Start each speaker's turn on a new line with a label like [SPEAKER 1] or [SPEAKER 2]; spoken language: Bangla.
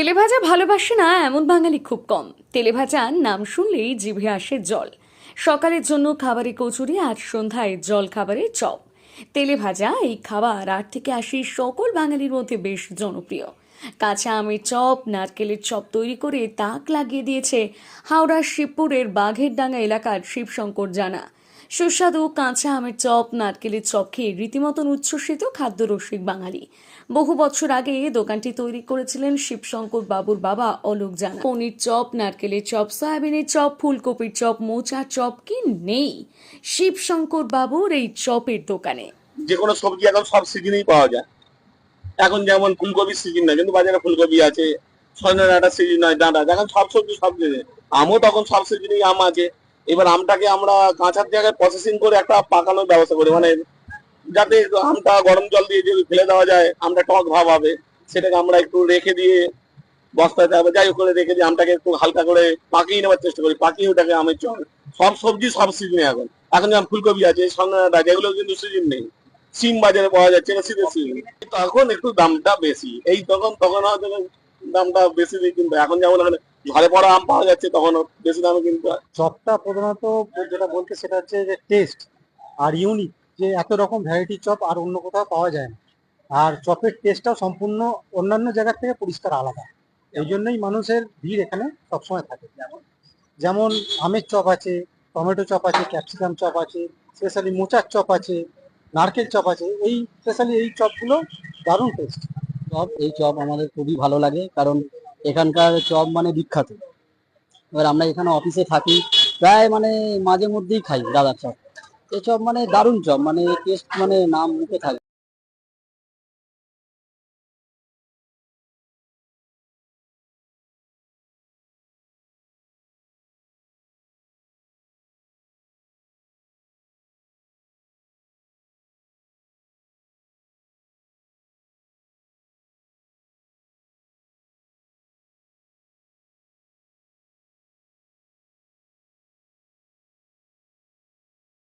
[SPEAKER 1] তেলেভাজা ভালোবাসে না এমন বাঙালি খুব কম। তেলেভাজার নাম শুনলেই জিভে আসে জল। সকালের জন্য খাবারে কচুরি আর সন্ধ্যায় জল খাবারে চপ। তেলেভাজা এই খাবার আট থেকে আশি সকল বাঙালির মধ্যে বেশ জনপ্রিয়। কাঁচা আমের চপ, নারকেলের চপ তৈরি করে তাক লাগিয়ে দিয়েছে হাওড়ার শিবপুরের বাঘেরডাঙ্গা এলাকার শিবশঙ্কর জানা। সুস্বাদু কাঁচা আমের চপ, নারকেলের চপ খেয়ে রীতিমতন উচ্ছ্বসিত খাদ্যরসিক বাঙালি। বহু বছর আগে দোকানটি তৈরি করেছিলেন শিবশঙ্কর বাবুর বাবা অলোক জানা। পনির চপ, নারকেলের চপ, সয়াবিনের চপ, ফুলকপির চপ, মোচার চপ কি নেই? শিবশঙ্কর বাবুর এই চপের দোকানে।
[SPEAKER 2] যে কোনো সবজি এখন সব সিজনেই পাওয়া যায়। এখন যেমন ফুলকপির সিজন না, কিন্তু বাজারে ফুলকপি আছে সজনে ডাঁটা সিজন নয়, ডাঁটা, এখন সব সবজি সব আমও তখন সব সিজনেই আম আছে। এবার আমটাকে আমরা কাঁচার জায়গায় প্রসেসিং করে একটা পাকানোর ব্যবস্থা করি। মানে যাতে আমটা গরম জল দিয়ে যদি ফেলে দেওয়া যায়, আমটা টক ভাব হবে, সেটাকে আমরা একটু রেখে দিয়ে বস্তাতে আবার যাই করে রেখে দিয়ে আমটাকে একটু হালকা করে পাকিয়ে নেওয়ার চেষ্টা করি। পাকিয়ে ওটাকে আমের চল সব সবজি সব সিজনে এখন। এখন যেমন ফুলকপি আছে আছে এগুলো কিন্তু সিজন নেই। সিম বাজারে পাওয়া যাচ্ছে না শীতের সিজন তখন একটু দামটা বেশি। এই তখন তখন হয়তো দামটা বেশি দিয়ে কিন্তু এখন যেমন ঘরে পড়া আম পাওয়া যাচ্ছে তখন বেশি দামে কিন্তু
[SPEAKER 3] চপটা প্রধানত যেটা বলতে সেটা হচ্ছে যে টেস্ট আর ইউনিক যে এত রকম ভ্যারাইটি চপ আর অন্য কোথাও পাওয়া যায় না। আর চপের টেস্টটাও সম্পূর্ণ অন্যান্য জায়গার থেকে পরিষ্কার আলাদা। এই জন্যই মানুষের ভিড় এখানে সবসময় থাকে। যেমন আমের চপ আছে টমেটো চপ আছে ক্যাপসিকাম চপ আছে স্পেশালি মোচার চপ আছে নারকেল চপ আছে এই স্পেশালি এই চপগুলো দারুণ টেস্ট
[SPEAKER 4] চপ এই চপ আমাদের খুবই ভালো লাগে। কারণ এখানকার চপ মানে বিখ্যাত। এবার আমরা এখানে অফিসে থাকি, প্রায় মানে মাঝে মধ্যেই খাই দাদার চপ। এই চপ মানে দারুণ চপ মানে টেস্ট মানে নাম মুখে থাকে